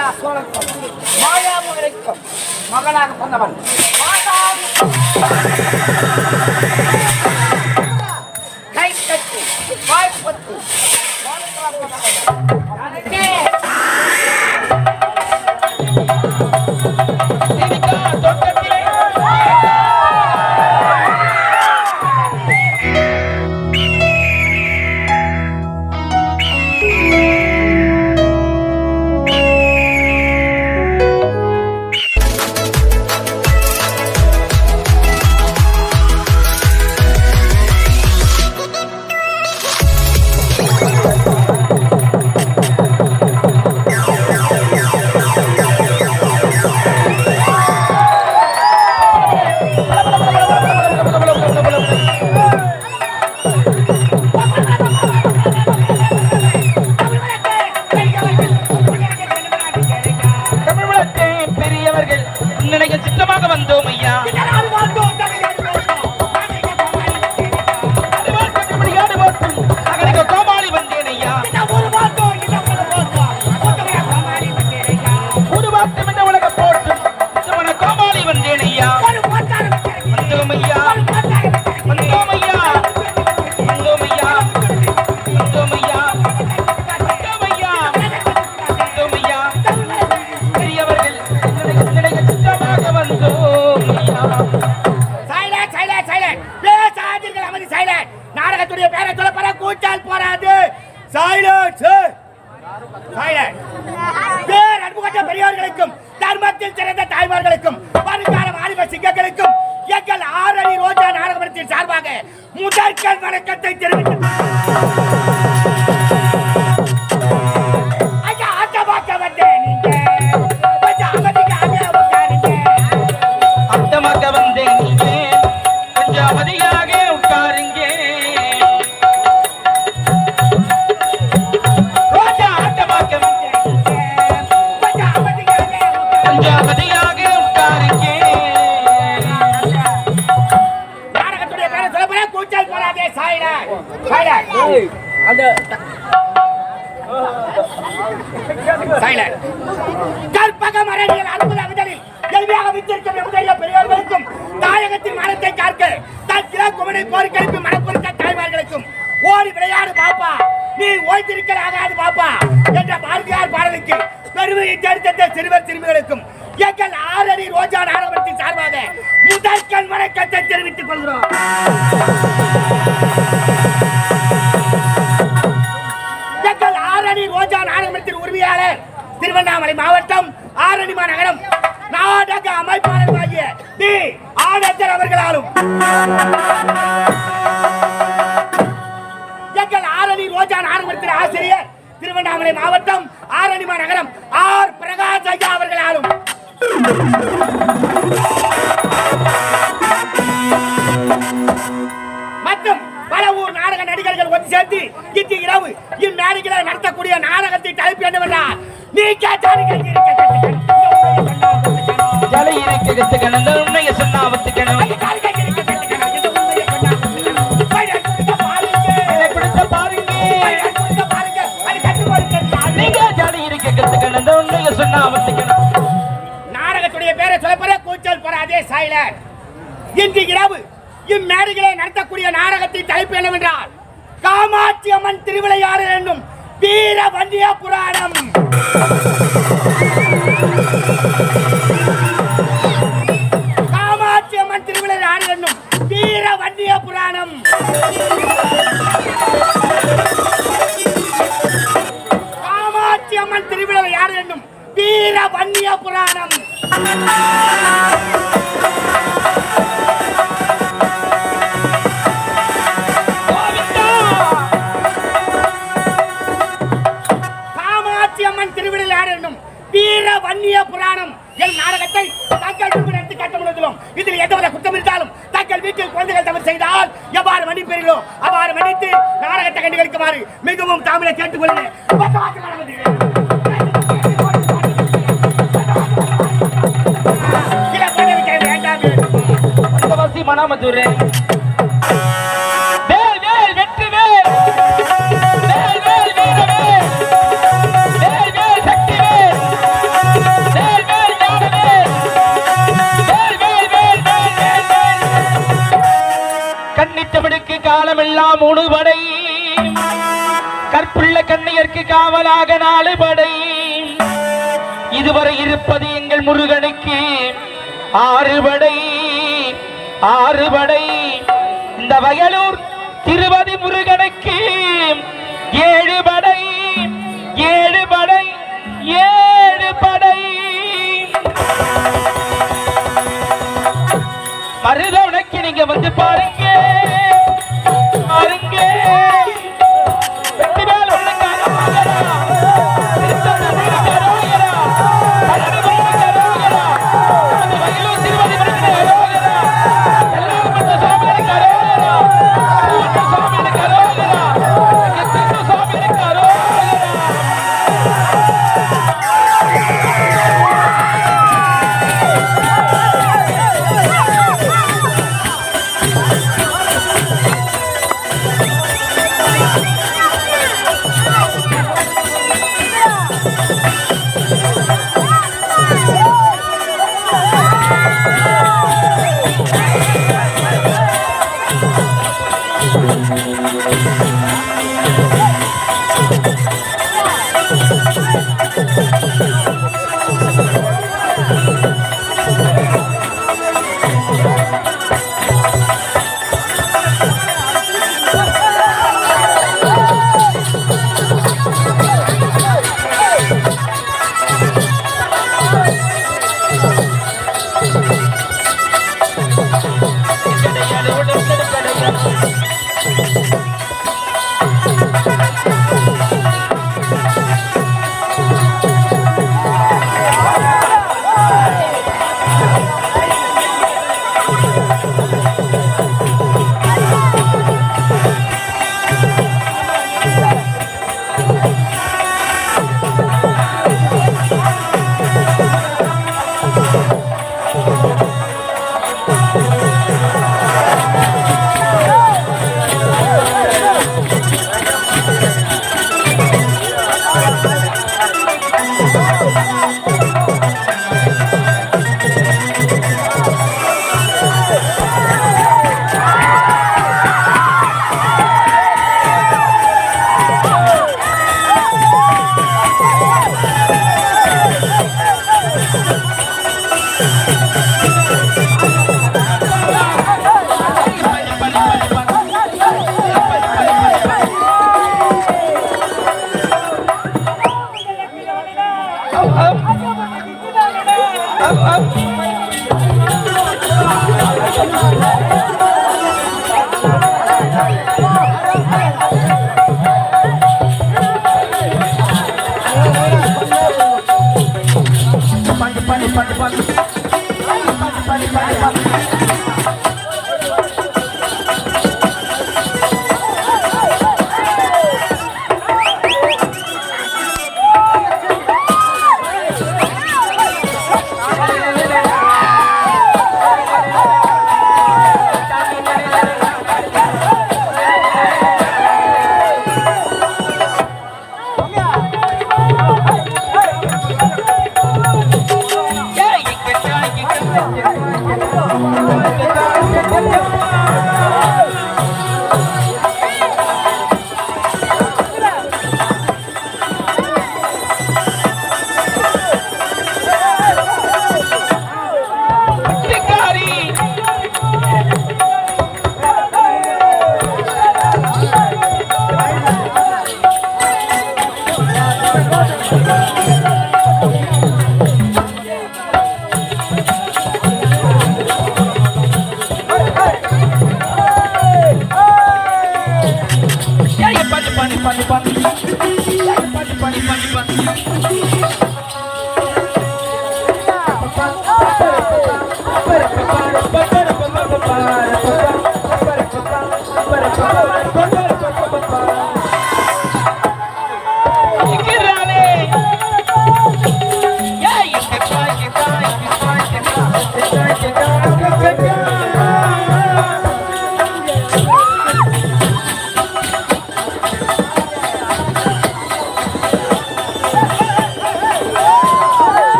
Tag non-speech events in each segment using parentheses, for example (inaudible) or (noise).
ராஜா சோழனுக்கும் மாயாமுகனுக்கும் மகனாக பிறந்தவன் கை கட்டி வாய்ப்பத்து வணக்கத்தை தெரிவித்து வாழ்த்திருக்கல் பாப்பா. என்ற பாரதியார் பாடலுக்கு பெருமையை தேர்ந்தெடுத்த சிறுவர் சிறுமிகளுக்கும் எங்கள் ஆரணி ரோஜா நாடகத்தின் சார்பாக முதற்கண் வணக்கத்தை தெரிவித்துக் கொள்கிறோம். எங்கள் ஆரணி ரோஜா நாடகத்தின் உரிமையாளர் திருவண்ணாமலை மாவட்டம் ஆரணி மாநகரம் நாடக அமைப்பாளர் ஆகிய டி. ஆனந்தர் அவர்களாலும். மக்கள் ஆரணி ரோஜா நாடகத்தின் ஆசிரியர் திருவண்ணாமலை மாவட்டம் ஆரணி மாநகரம் ஆர் பிரகாஷ் ஐயா அவர்கள் ஆளும் மற்றும் பல ஊர் நாடக நடிகர்கள் ஒன்று சேர்த்து இன்று இரவு இந்நாடுகளை நடத்தக்கூடிய நாடகத்தை தலைப்பு என்னவென்றால் நீ கேட்டாலும் இருக்கிறது ハハハハ。எவ்வாறு மன்னிப்பீர்களோ அவ்வாறு மன்னித்து நாடகத்தை கண்டுகளுக்குமாறு மிகவும் தாமிரை கேட்டுக்கொள்ளுங்கள் மனாமத்தூர் எனக்கு காவலாக நாளை படை இதுவரை இருப்பது எங்கள் முருகனுக்கு ஆறு படை ஆறு படை இந்த வயலூர் திருவதி முருகனுக்கு ஏழு படை ஏழு படை ஏழு படை மருதவனுக்கு நீங்க வந்து பாருங்க பாருங்க. Thank. (laughs) பிக்காரி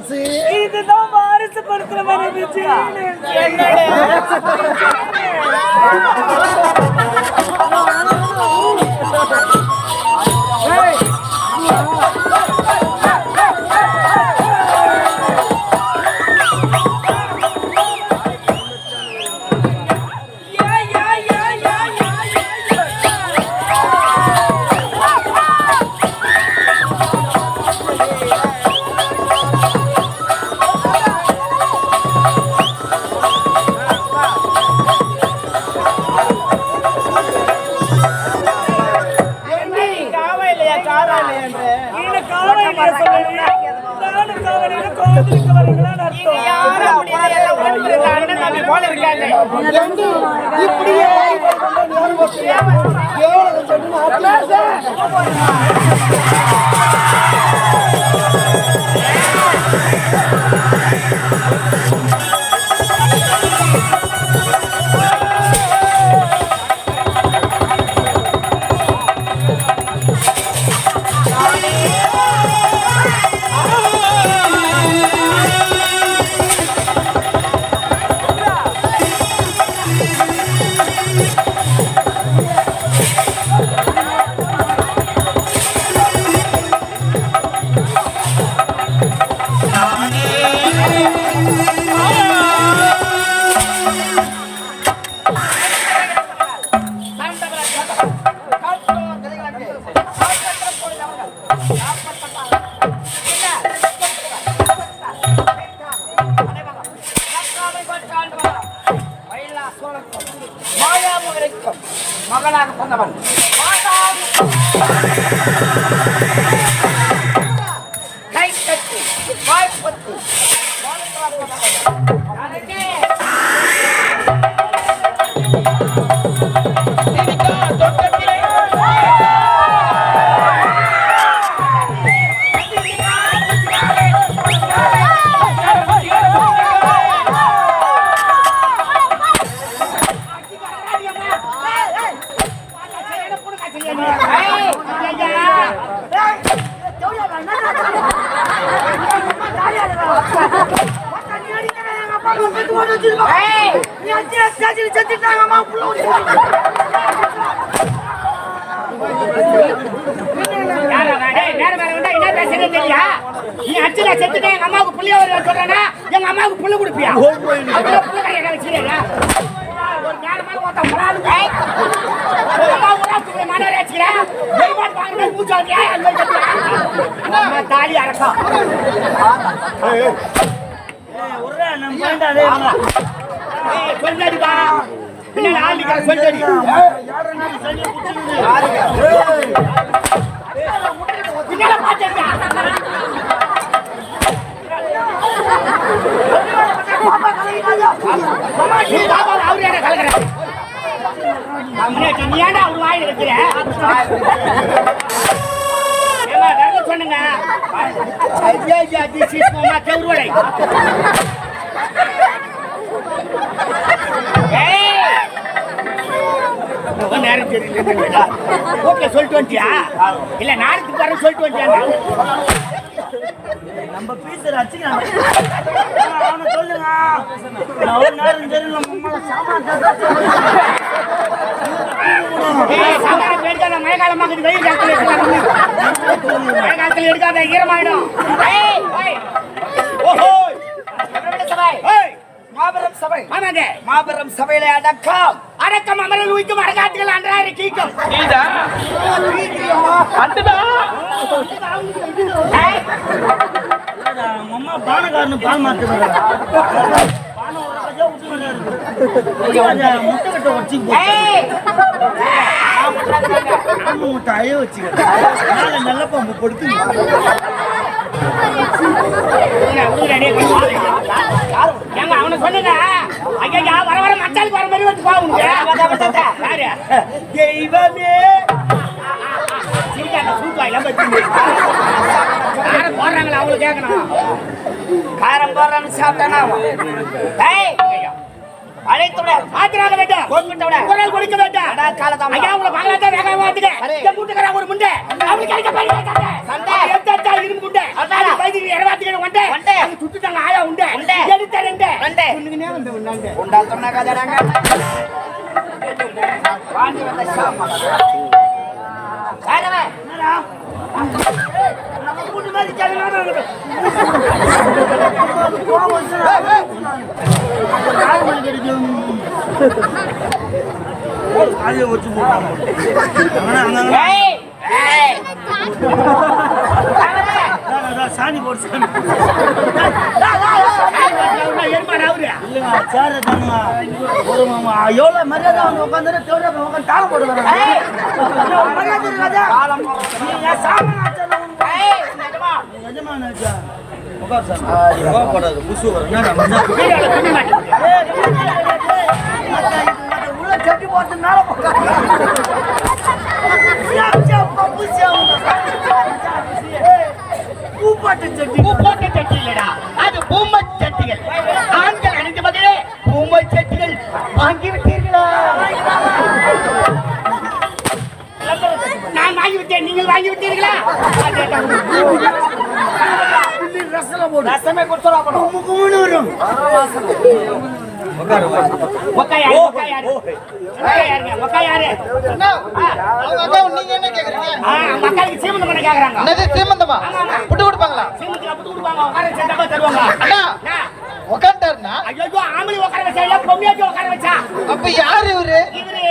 டான்ஸ் இதுதான் வாரிசு படத்துல வந்துச்சு இந்த இப்படியே கேவலம் சொல்லி தெரியா? நீ அடிச்சுல செத்துட்டா எங்க அம்மாவுக்கு புள்ளைய வருவேன் சொல்றேன்னா, எங்க அம்மாவுக்கு புள்ள கொடுப்பியா? அதுல புள்ள கையை வச்சுக்கிறேனா? ஒரு நேரமான ஒருத்தன் முறாடு. ஏய், உங்க அம்மா முறாடு தூக்கி மனோரே வச்சுக்கிற? வெளிப்பாடு வாங்குறது மூச்சு வாங்கியா? அந்த ஏய், சொல்லடிப்பா. பின்னாடி ஆள் சொல்லடி. பின்னால பாத்துருக்கா நீ ஏன்டா அவர் வாயில் இருக்கிற சொன்னுங்க ஐயா, ஐயா, மாமா ஏய்! நேரம் தெரியல ஓகே சொல்லிட்டு வந்துட்டியா? இல்ல நாளைக்கு வர சொல்லிட்டு வந்துட்டியா நம்ம சொல்லுங்க. ஒரு நேரம் மழைக்காலமாக்குது, வெயில் காலத்துல. மழை காலத்துல எடுக்காத, ஈரமாயிடும். ஏய், மாபெரும் சபை. ஆமாங்க. மாபெரும் சபையில அடக்கம். அடக்கம் அமரல் உய்க்கும் அடக்காத்துகள் அன்றாயிரம் கீக்கும். அம்மா பானக்காரனு பால் மாத்துறாங்க முட்டை கட்ட வச்சு ஏய். ஆமா முட்டை அழைய வச்சுக்கிறேன் நல்ல பாம்பு கொடுத்து உங்களை, உங்களை, டேய், கொஞ்சம் வாங்க. ஏங்க, அவனை அவனை சொன்னேங்க ஐயா வர வர மச்சாலுக்கு வர மாதிரி வந்து பாவுங்க தெய்வமே. யாரும் போடுறாங்களா அவங்களுக்கு கேட்கணும். காரம் போடுறான்னு சாப்பிட்டானா? அவன். ஏய், அழைத்து விட ஆத்திராக வேண்டாம். கொண்டுட்டு விட குரல் கொடுக்க வேண்டாம். அடா காலதாம ஐயா உங்களை பங்களாதான் வேகமா வந்துங்க சரி. இந்த கூட்டுக்காரன் ஒரு முண்டை. அவனுக்கு அடிக்க பாருங்க சண்டை. சண்டை. எந்த அடிச்சா இரும்பு முண்டை. அதான். அது வைத்தியம் இரவாத்திக்கிற உண்டை உண்டை. அது சுட்டுட்டாங்க ஆயா உண்டை உண்டை. எடுத்த ரெண்டு. ரெண்டு. உன்னுக்குனே வந்து உண்டாண்டு உண்டா சொன்ன கதைடாங்க வாங்கி வந்த சாமான் வேணவே நம்ம கூட்டு மாதிரி கேட்கணும் காலையை வச்சு. சாணி போட்டு சாணி எருமாடு அவரு இல்லைங்க சேர தானுங்க ஒரு மாமா எவ்வளோ மரியாதை வந்து உட்காந்து தேவையா உட்காந்து தாளம் போட்டு ஏய். வராங்க மரியாதை இருக்காதா காலம் போடுறது. பூப்பாட்டு சட்டி பூ போட்ட சட்டி இல்லடா அது பூமை சட்டிகள் ஆண்கள் அணிந்த மகளே பூமை சட்டிகள் வாங்கி விட்டீர்களா நான் வாங்கி விட்டேன் நீங்கள் வாங்கி விட்டீர்களா ரசல போடு. ரசமே கொடுத்துடா வரும். ஒக்காயாரு மக்களுக்கு சீமந்தம் பண்ண கேக்குறாங்க சீமந்தமா புட்டு கொடுப்பாங்களா சீமந்தத்துல புட்டு கொடுப்பாங்க உட்கார செட்டப்பா தருவாங்க ஐயோ ஆம்பளை உட்கார வச்சா இல்ல பொம்மையாச்சும் உட்கார வச்சா அப்ப யாரு இவரு இவரு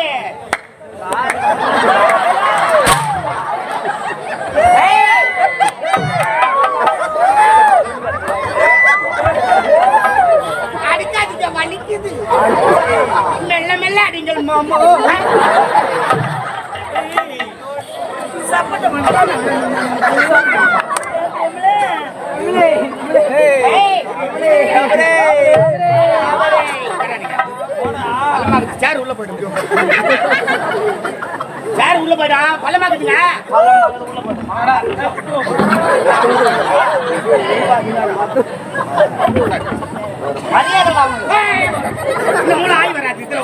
மெல்ல மெல்ல அடிங்கள் மாமா. சப்பட்ட சேர் உள்ள போயிடு சேர் உள்ள போயிடா பள்ளமாக்குதுங்க மரியாதை வாங்க ஏய், இந்த மூணு ஆய் வராது இதுல.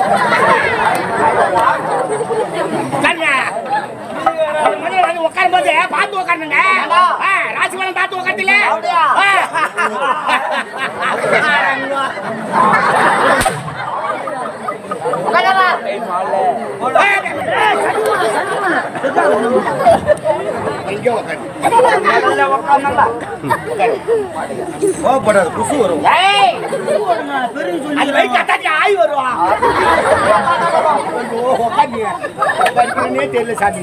உட்காரும் போது பார்த்து வரும். பெரிய அத்தாச்சி ஆய் வருவா. உட்காந்துனே தெரியல சாமி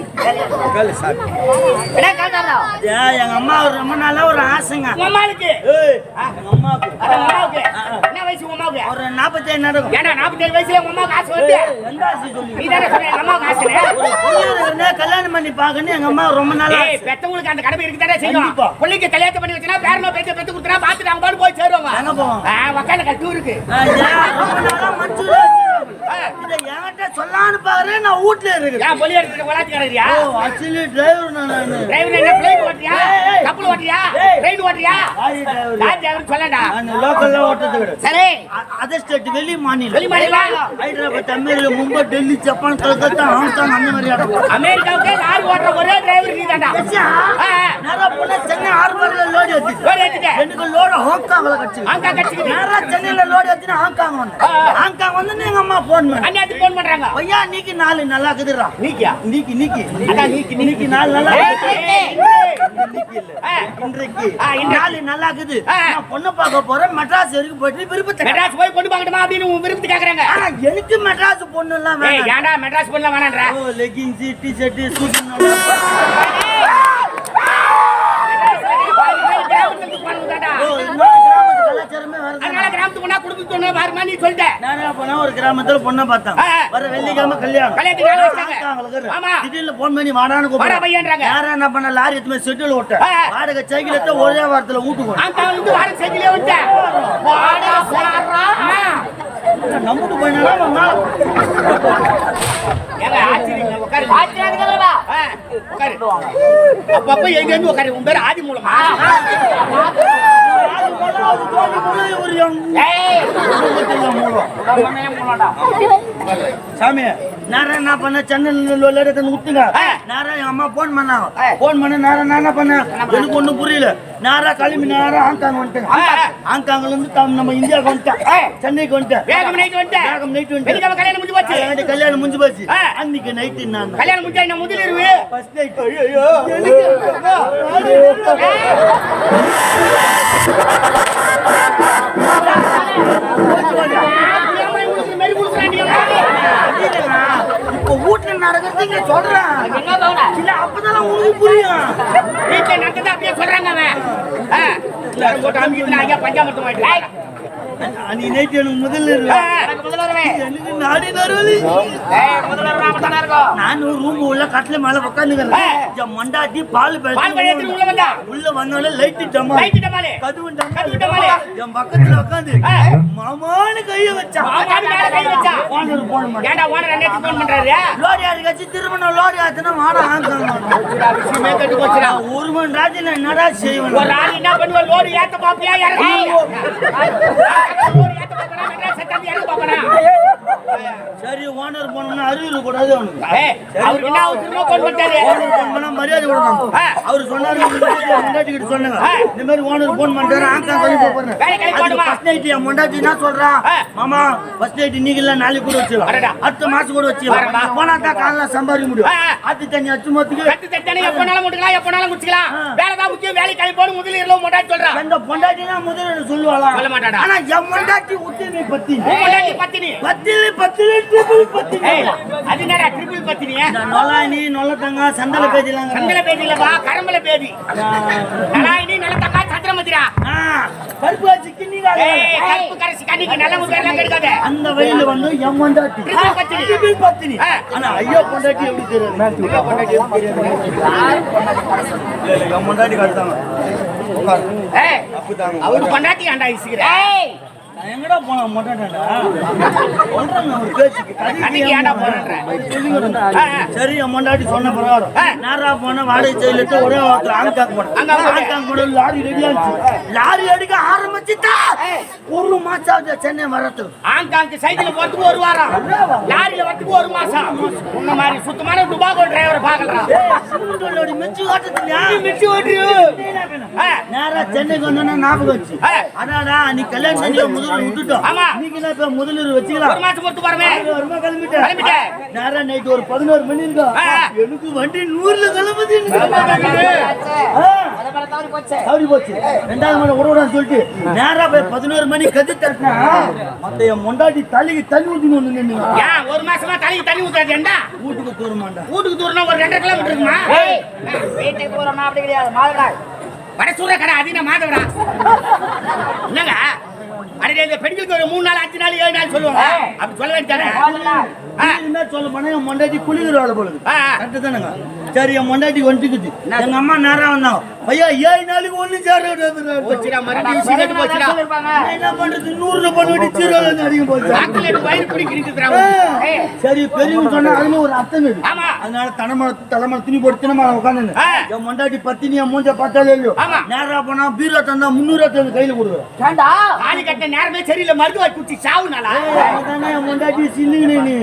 என்ன காட்டாரா ஏன் எங்க அம்மா ஒரு ரொம்ப நாளா ஒரு ஆசைங்க. அம்மாவுக்கு. உங்க அம்மாவுக்கு. என்ன வயசு அம்மாவுக்கு? ஒரு நாற்பத்தேழு நடக்கும். ஏன்டா நாற்பத்தேழு வயசுல அம்மாவுக்கு ஆசை வந்து எந்த ஆசை சொல்லி? நீ தானே சொன்ன அம்மாவுக்கு கல்யாணம் பண்ணி பார்க்கணும் எங்க அம்மா ரொம்ப நாளா. பெத்தவங்களுக்கு அந்த கடமை இருக்குதானே செய்யும். பிள்ளைக்கு கல்யாணம் பண்ணி வச்சுனா பேரனோ பேச்சு பெத்து கொடுத்தா பார்த்துட்டு அவங்க பாட்டு போய் சேருவாங்க. எங்க போவோம்? ஆ உக்காந்து கட்டு இருக்கு ஆ, இதை என்கிட்ட சொல்லான்னு பாக்குறேன் நான் வீட்டுல இருக்கிறேன் ஏன் பொலி எடுத்துட்டு வளாத்தி கிடக்குறியா ஓ ஆக்சுவலி டிரைவர் நான் நானு. டிரைவர் என்ன பிளைட் ஓட்டுறியா? ஏய், ஏய். கப்பல் ஓட்டுறியா? ஏய். ட்ரெயின் ஓட்டுறியா? லாரி டிரைவர் யார் டிரைவர் சொல்லடா. நான் லோக்கல்ல ஓட்டது கிடையாது சரி. அதர் ஸ்டேட் வெளி மாநிலம். வெளி மாநிலம்? Hyderabad America Mumbai Delhi Japan Calcutta Hong Kong அந்த மாதிரி இடம். அமெரிக்காவுக்கு லாரி ஓட்டுற ஒரே டிரைவர் நீ தான்டா ஏச்சியா, நேரா போனா சென்னை ஹார்பர்ல லோடு ஏத்திட்டு. லோடு ஏத்திட்டு. எனக்கு லோடு ஹாங்காங்ல கட்சி ஹாங்காங் கட்சிக்குது. நேரா சென்னையில லோடு ஏத்தினா ஹாங்காங் வந்தேன். ஆ, ஆ. ஹாங்காங் வந்து எங்க அம்மா போன் பண்ண அந்நேரத்துக்கு போன் பண்றாங்க. ஐயா நீக்கு நாலு நல்லா இருக்குதுடா நீக்கியா? நீக்கி நீக்கி. அதான் நீக்கி, நீக்கி. நாலு நல்லா. இன்றைக்கு. நாலு நல்லா இருக்குது. நான் பொண்ணு பார்க்க போறேன். மெட்ராஸ் வரைக்கும் போயிட்டு விருப்பத்தை மெட்ராஸ் போய் பொண்ணு பார்க்கணுமா அப்படின்னு விருப்பத்து கேக்குறாங்க. எனக்கு மெட்ராஸ் பொண்ணு எல்லாம் வேணாம். ஏன்டா மெட்ராஸ் பொண்ணு ஓ லெகின்ஸ் டி ஷர்ட் சூட் பாதி பேர் கிராமத்துல இருந்து போனவங்க தான்டா. ஓ இன்னொரு கிராமத்து கலாச்சாரமே வருது அதனால கிராமத்துக்கு போனா குடும்பத்து முகூர்த்தம்னா பாருமா நீ சொல்லிட்ட நான் என்ன பண்ணேன், ஒரு கிராமத்துல பொண்ணை பார்த்தேன். வர வெள்ளிக்கிழமை கல்யாணம். கல்யாணத்துக்கு. ஆமா. திடீர்னு போன் பண்ணி வாடான்னு. பையன்றாங்க. யாரும் என்ன பண்ண? லாரி எடுத்து போய் செட்டில் விட்டேன் ஆ. வாடகை சைக்கிள் எடுத்து ஒரே வாரத்துல வீட்டுக்கு. அந்த வந்து வார சைக்கிளே விட்ட வாடா போறா நம்பிட்டு போயினா மாமா ஏங்க ஆச்சரியங்க. உட்காரு. ஆச்சரியப்படுறா. ஆ, உட்காரு. அப்பப்ப எங்க இருந்து உட்காரு? உன் பேர் ஆதி மூலமா? சாமி நேரம் என்ன பண்ண? சென்னையில் ஆ. நேரம் என் அம்மா போன் பண்ணாங்க போன் பண்ண நேரம் நான் என்ன பண்ணேன்? எனக்கு ஒண்ணும் புரியல. நேரா கிளம்பி நேரம் ஹாங்காங் வந்துட்டேன். ஹாங்காங்ல இருந்து தம் நம்ம இந்தியாவுக்கு வந்துட்டேன் சென்னைக்கு வந்துட்டேன் வேகம் நைட் வந்துட்டேன் வேகம் நைட் வந்துட்டேன் கல்யாணம் முடிஞ்சு போச்சு கல்யாணம் கல்யாணம் முடிஞ்சு போச்சு. அன்னைக்கு நைட்டு நான் கல்யாணம் முடிஞ்சா என்ன முதல் இருவு ஃபர்ஸ்ட் நைட் ஐயோ எனக்கு வீட்டுல நடக்கிறது இங்க சொல்றேன்? இல்ல அப்பதான் உங்களுக்கு புரியும். வீட்டுல நடந்ததை அப்படியே சொல்றாங்க அவன். பஞ்சாமர்த்தம் அன்னைக்கு நைட் எனக்கு முதல்ல நான் ரூம் உள்ள கட்டில மேல உட்காந்துக்கிறேன் மொண்டாட்டி பால் உள்ள வந்தா உள்ள வந்தோடனே லைட்டு டமா கதவு. என் பக்கத்துல உட்காந்து. மாமான்னு கைய வச்சா லோரி யாருக்காச்சு திருமணம் லோரி ஆச்சுன்னா மாட ஒரு மணி ராஜ்யம் என்னடா செய்வேன் லோடு ஏத்த பாப்பியா இறங்க லோடு ஏத்த பாப்பனா மெட்ராஸ் சட்டாந்து பாப்பனா சரி ஓனர் போனோம்னா அறிவியல் கூடாது அவனுக்கு அவருக்கு என்ன அவசரமா ஃபோன் பண்ணிட்டாரு ஓனர் போன் பண்ணா மரியாதை கொடுக்கணும் ஆ. அவரு சொன்னாரு முன்னாடி கிட்ட சொன்னாங்க ஆ. இந்த மாதிரி ஓனர் போன் பண்ணிட்டாரு ஆங்கா சொல்லி போறேன்? ஃபர்ஸ்ட் நைட் என் என்ன சொல்றான். மாமா ஃபர்ஸ்ட் நைட் நீங்க இல்ல நாளைக்கு கூட வச்சுக்கலாம் வரடா. அடுத்த மாசம் கூட. வச்சுக்கலாம் போனா தான் காலைல சம்பாதிக்க முடியும். அது தண்ணி அச்சு மொத்துக்கு கட்டு தட்டானே எப்பனாலும் முட்டுக்கலாம் எப்பனாலும் குடிச்சுக்கலாம் ஆ. வேலை தான் முக்கியம் வேலை கிளம்பி போடு முதல்ல இரவு மொட்டாச்சு சொல்றான் எந்த பொண்டாட்டினா முதல்ல சொல்லுவாளா சொல்ல மாட்டாடா. ஆனா என் பொண்டாட்டி உத்தமி பத்தி உன் பொண்டாட்டி பத்தினி ட்ரிபிள் பத்தினி அது என்னடா ட்ரிபிள் பத்தினியா இந்த நொலானி நொல்லத்தங்க சந்தல பேஜிலாங்க சந்தல பேதியில வா கரம்பல பேதி. நலாயினி நல்ல சந்திரமதிரா பருப்பு வச்சு கிண்ணிங்க ஏய் கருப்பு கரசி கண்ணிக்கு நல்ல முகரெல்லாம் கெடுக்காத. அந்த வழியில வந்து என் பொண்டாட்டி. ட்ரிபிள் பத்தினி. ட்ரிபிள் பத்தினி ஆ. ஆனா ஐயோ பொண்டாட்டி எப்படி தெரியாது? ஐயோ எப்படி தெரியாது. அவரு பொண்டாட்டி ஆண்டா இசுகிற ஏய், நான் எங்கடா போனா மொட்டாடா ஒரு பேச்சுக்கு. சரி என் பொண்டாட்டி சொன்ன பிரகாரம். நேரா போன வாடகை செயலுக்கு ஒரே. ஆங்காங்க போன லாரி ரெடி ஆச்சு. லாரி அடிக்க ஆரம்பிச்சுட்டா? ஒரு மாசம் ஆகுது சென்னை வரத்துக்கு ஆங்காங்கு சைக்கிள் போறதுக்கு ஒரு வாரம். லாரியில வரதுக்கு ஒரு மாசம். உன்ன மாதிரி சுத்தமான டுபாகோ டிரைவர் பாக்கலாம் சிமெண்டோட மிச்சி ஓட்டத்துலயா மிச்சி ஓட்டுறியோ? ஆ. நேரா சென்னைக்கு வந்தோன்னா ஞாபகம் வச்சு. ஆ. அடாடா நீ கல்யாணம் செஞ்சு விட்டுட்டோம். ஆமா. நீங்க என்ன இப்ப முதலீடு வச்சுக்கலாம்? ஒரு மாசம் பொறுத்து பாருமே. வாரமா கிளம்பிட்டேன். கிளம்பிட்டேன். நேரா நைட் ஒரு பதினோரு மணி இருக்கும். எனக்கு வண்டி நூறுல கிளம்புது தவறி போச்சு. ரெண்டாவது மணி விடக்கூடாதுன்னு சொல்லிட்டு நேரா போய் பதினோரு மணி கத்து தட்டினா மத்த என் மொண்டாட்டி தலைக்கு தண்ணி ஏன் ஒரு மாசமா தலைக்கு தண்ணி ஊத்தாது. ஏன்டா வீட்டுக்கு தூரமாண்டா. வீட்டுக்கு தூரம் ஒரு ரெண்டரை கிலோமீட்டர் இருக்குமா? வீட்டுக்கு போறோம்னா அப்படி கிடையாது. மாதவிடா வட சூற கடை அதிக மாதவரா. என்னங்க? அடே இந்த பெண்களுக்கு ஒரு மூணு நாள் அஞ்சு நாள் ஏழு நாள் சொல்லுவாங்க. அப்படி சொல்ல வேண்டியதானே சொல்ல போனா என் மொண்டாட்டி குளிக்கிறாள் போல ஆ, ஆ. கரெக்டு தானேங்க. சரி என் மொண்டாட்டி வந்துக்குது எங்க அம்மா நேரா வந்தாங்க. ஐயா ஏழு நாளைக்கு ஒண்ணு சேர என்ன பண்றது? நூறுல பண்ணி விட்டு சீரகம் அதிகம் போச்சு. சரி பெரியவங்க சொன்னா அதுல ஒரு அர்த்தம் இருக்கு. அதனால தலைமலை தலைமலை துணி போட்டு தினமலை உட்காந்து. என் மொண்டாட்டி பத்தினியா மூஞ்ச பார்த்தாலே இல்லையோ. நேரா போனா பீரோ தந்தா முன்னூறு தந்து கையில கொடுக்குறேன். தாலி கட்ட நேரமே சரியில்லை. மருந்து வாங்கி குச்சி சாவு நாளா அதுதானே என் மொண்டாட்டி சில்லுங்கண்ணே நீ?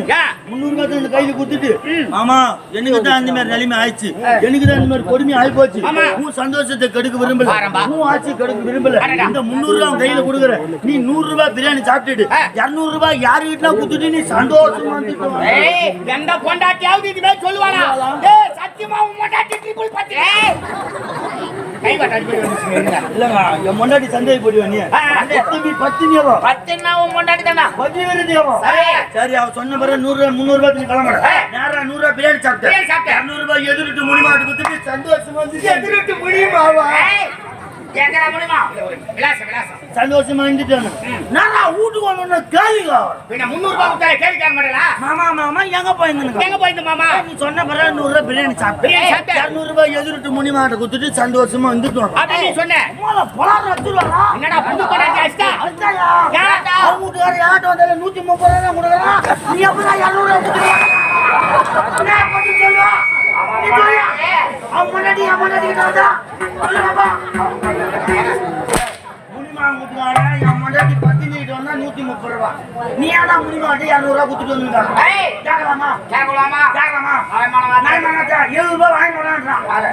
முன்னூறு ரூபாய் தந்து கையில கொடுத்துட்டு. ஆமா எனக்கு தான் அந்த மாதிரி நிலைமை ஆயிடுச்சு. எனக்கு தான் மாதிரி கொடுமை ஆகி போச்சு. சந்தோஷத்தை கெடுக்க விரும்பல. உன் ஆட்சி கெடுக்க விரும்பல. இந்த முன்னூறு ரூபாய் கையில கொடுக்குற. நீ நூறு ரூபாய் பிரியாணி சாப்பிட்டுட்டு. இருநூறு ரூபாய் யாரு வீட்டுல குத்துட்டு நீ சந்தோஷமா எந்த பொண்டாட்டியாவது இதுவே சொல்லுவானா சத்தியமா உன் பொண்டாட்டி பத்தி? இல்லங்க என் முன்னாடி சந்தேக போடுவேன் நீ ஆ. எத்தனை பத்தினியவோ பத்துன்னா உன் பொண்டாட்டி தானா பத்தி வருதியவோ சரி. அவ சொன்ன பிறகு நூறு ரூபாய் முந்நூறு ரூபாய் நீ கிளம்புற. நேரா நூறு ரூபாய் பிரியாணி சாப்பிட்டேன். இரநூறு ரூபாய் எதிர்ட்டு முடிமாட்டு குத்துட்டு சந்தோஷமா வந்து எதிர்ட்டு முடியுமாவா ஏய், கேட்கற முடியுமா விலாசம் விலாசம். சந்தோஷமா இருந்துட்டானு நான் வீட்டுக்கு வரணும்னு கேள்வி பின்ன முந்நூறு ரூபாய் கொடுத்தா கேள்வி கேட்க மாட்டேங்களா மாமா மாமா எங்க போயிருந்தனுங்க எங்க போயிட்டு மாமா? நீ சொன்ன பிறகு நூறு ரூபாய் பிரியாணி பிரியாணி. இரநூறு ரூபாய் எதிர்ட்டு முனிமாட்ட கொடுத்துட்டு சந்தோஷமா வந்துட்டோம் அப்படி நீ சொன்ன? பொலாரம்? என்னடா புது வீட்டுக்காரர் வந்தாலும் நூத்தி முப்பது ரூபா தான் கொடுக்குறான். நீ எப்படிடா இருநூறு ரூபா கொடுக்குறியா? என்ன பண்ணி சொல்லுவா? முன்னாடி முன்னாடி வந்தா நூத்தி முப்பது ரூபா. நீ ரூபா வந்துருக்காங்க? கேட்கலாமா? கேட்கலாமா கேட்கலாமா? எழுபது வாங்கி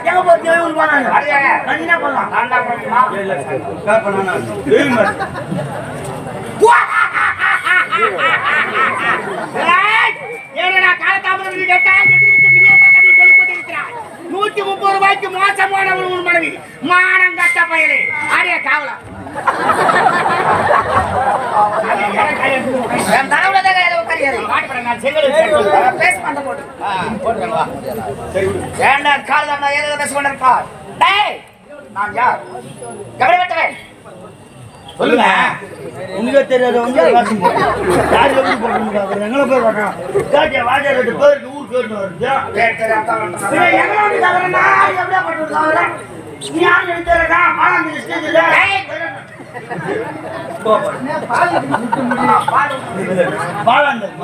எங்க போச்சு எழுபது நான் என்ன பண்ணலாம் கேட்டா எதிர்த்து மில்லியன் நூத்தி முப்பது ரூபாய்க்கு மோசமானவள் உன் மனைவி. மானம் கட்ட பயலே. அடைய டேய் நான் யார்? கபடி வெட்டுவேன். சொல்லுங்க. உனக்கே தெரியாத வந்து வாசம். யார் எப்படி போடுறீங்க அப்புறம் எங்களை போய் வர்றான் கேட்டியா வாஜா ரெண்டு பேருக்கு ஊர் கேட்டு வருது எங்களை வந்து தவறுனா எப்படியா பட்டு தவறு? நீ யார் எடுத்துறா பாலம் ஸ்டேஜில் பாலாண்டல்